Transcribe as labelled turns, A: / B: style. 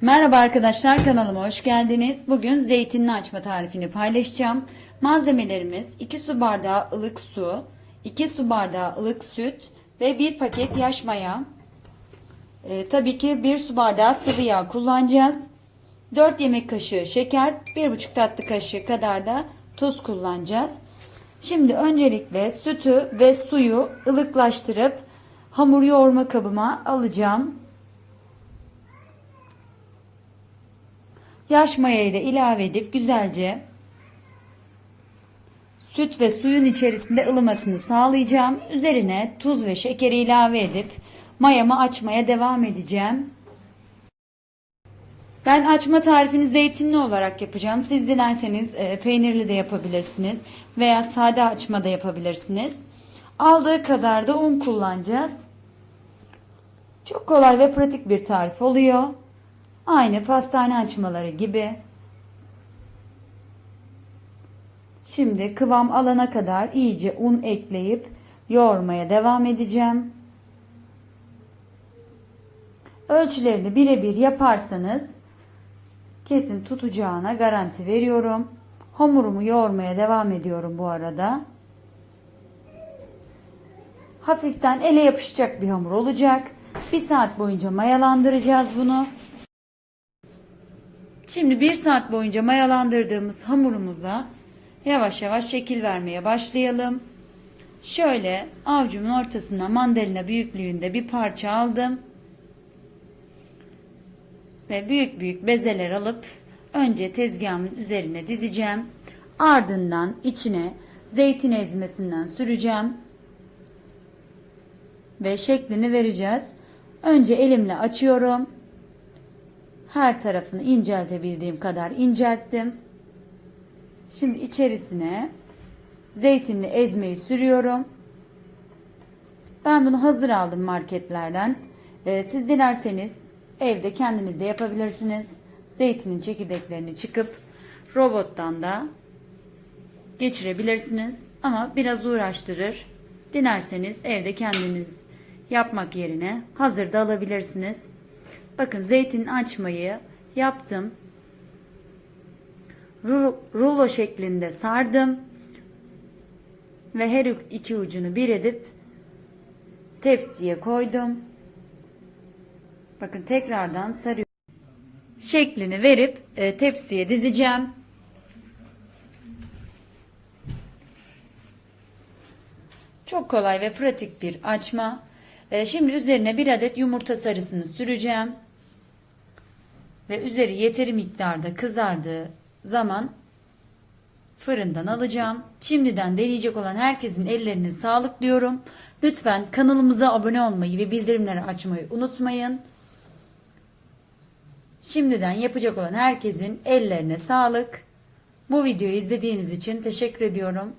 A: Merhaba arkadaşlar kanalıma hoş geldiniz. Bugün zeytinli açma tarifini paylaşacağım. Malzemelerimiz 2 su bardağı ılık su, 2 su bardağı ılık süt ve 1 paket yaş maya. Ee, tabii ki 1 su bardağı sıvı yağ kullanacağız. 4 yemek kaşığı şeker, 1,5 tatlı kaşığı kadar da tuz kullanacağız. Şimdi öncelikle sütü ve suyu ılıklaştırıp hamur yoğurma kabıma alacağım. Yaş mayayı da ilave edip güzelce süt ve suyun içerisinde ılımasını sağlayacağım. Üzerine tuz ve şekeri ilave edip mayamı açmaya devam edeceğim. Ben açma tarifini zeytinli olarak yapacağım. Siz dilerseniz e, peynirli de yapabilirsiniz veya sade açma da yapabilirsiniz. Aldığı kadar da un kullanacağız. Çok kolay ve pratik bir tarif oluyor. Aynı pastane açmaları gibi. Şimdi kıvam alana kadar iyice un ekleyip yoğurmaya devam edeceğim. Ölçülerini birebir yaparsanız kesin tutacağına garanti veriyorum. Hamurumu yoğurmaya devam ediyorum bu arada. Hafiften ele yapışacak bir hamur olacak. Bir saat boyunca mayalandıracağız bunu. Şimdi bir saat boyunca mayalandırdığımız hamurumuza yavaş yavaş şekil vermeye başlayalım. Şöyle avucumun ortasına mandalina büyüklüğünde bir parça aldım. Ve büyük büyük bezeler alıp önce tezgahımın üzerine dizeceğim. Ardından içine zeytin ezmesinden süreceğim. Ve şeklini vereceğiz. Önce elimle açıyorum. Her tarafını inceltebildiğim kadar incelttim. Şimdi içerisine zeytinli ezmeyi sürüyorum. Ben bunu hazır aldım marketlerden. Ee, siz dilerseniz evde kendiniz de yapabilirsiniz. Zeytinin çekirdeklerini çıkıp robottan da geçirebilirsiniz. Ama biraz uğraştırır. Dilerseniz evde kendiniz yapmak yerine hazır da alabilirsiniz. Bakın zeytin açmayı yaptım. Rulo şeklinde sardım. Ve her iki ucunu bir edip tepsiye koydum. Bakın tekrardan sarıyorum. Şeklini verip e, tepsiye dizeceğim. Çok kolay ve pratik bir açma. E, şimdi üzerine bir adet yumurta sarısını süreceğim ve üzeri yeteri miktarda kızardığı zaman fırından alacağım. Şimdiden deneyecek olan herkesin ellerine sağlık diyorum. Lütfen kanalımıza abone olmayı ve bildirimleri açmayı unutmayın. Şimdiden yapacak olan herkesin ellerine sağlık. Bu videoyu izlediğiniz için teşekkür ediyorum.